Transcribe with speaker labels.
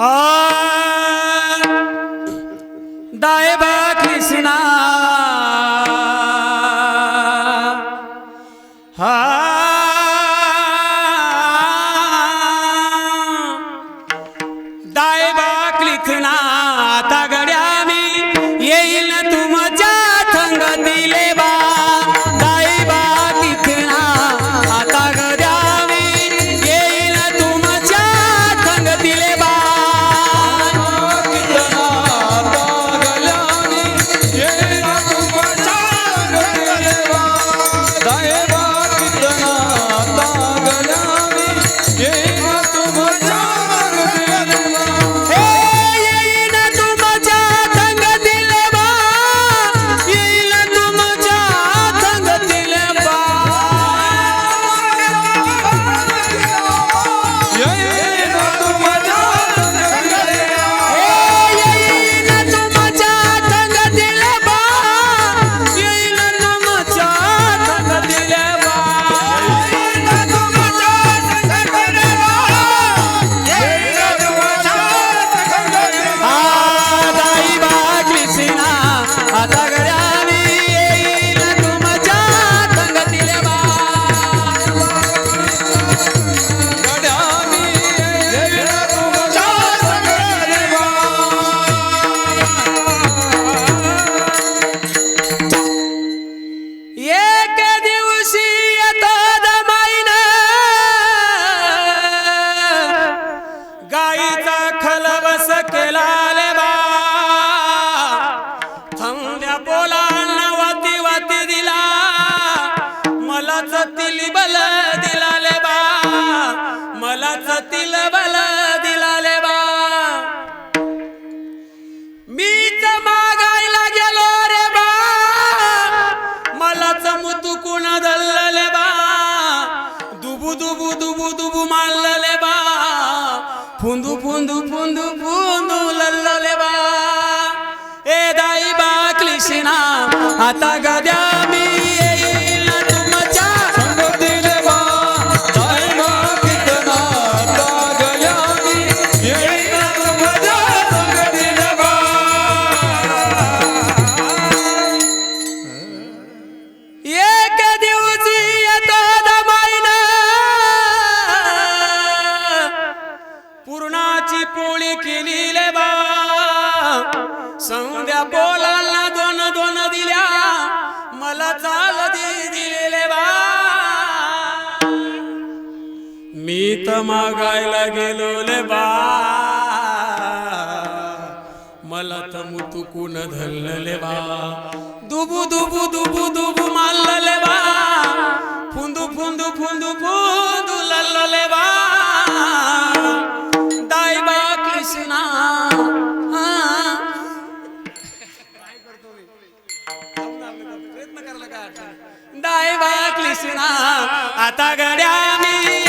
Speaker 1: आ दाए बा थंड्या बोलांना वाती वाती दिला. मला तिली बल दिला ले बा. मला तिल बल दिला ले बा. मीच मागायला गेलो रे बा. मलाच कुण धरलेले बा. दुबू दुबू दुबू दुबू मारलेले बा. फुंदू फुंदू फुंदू फुंदू आता गद्या मी येईल तुमच्या एक दिवशी येतो दमाईन. पूर्णाची पोळी केली बा. संध्या बोलाला दोन दोन दिले. मला चाल दे दिलेले बा. मी तर मागायला गेलो ले बा. मला तर मुतुकून धरलेले बा. दुबू दुबू दाई दायवा कृष्णा आता गड्या मी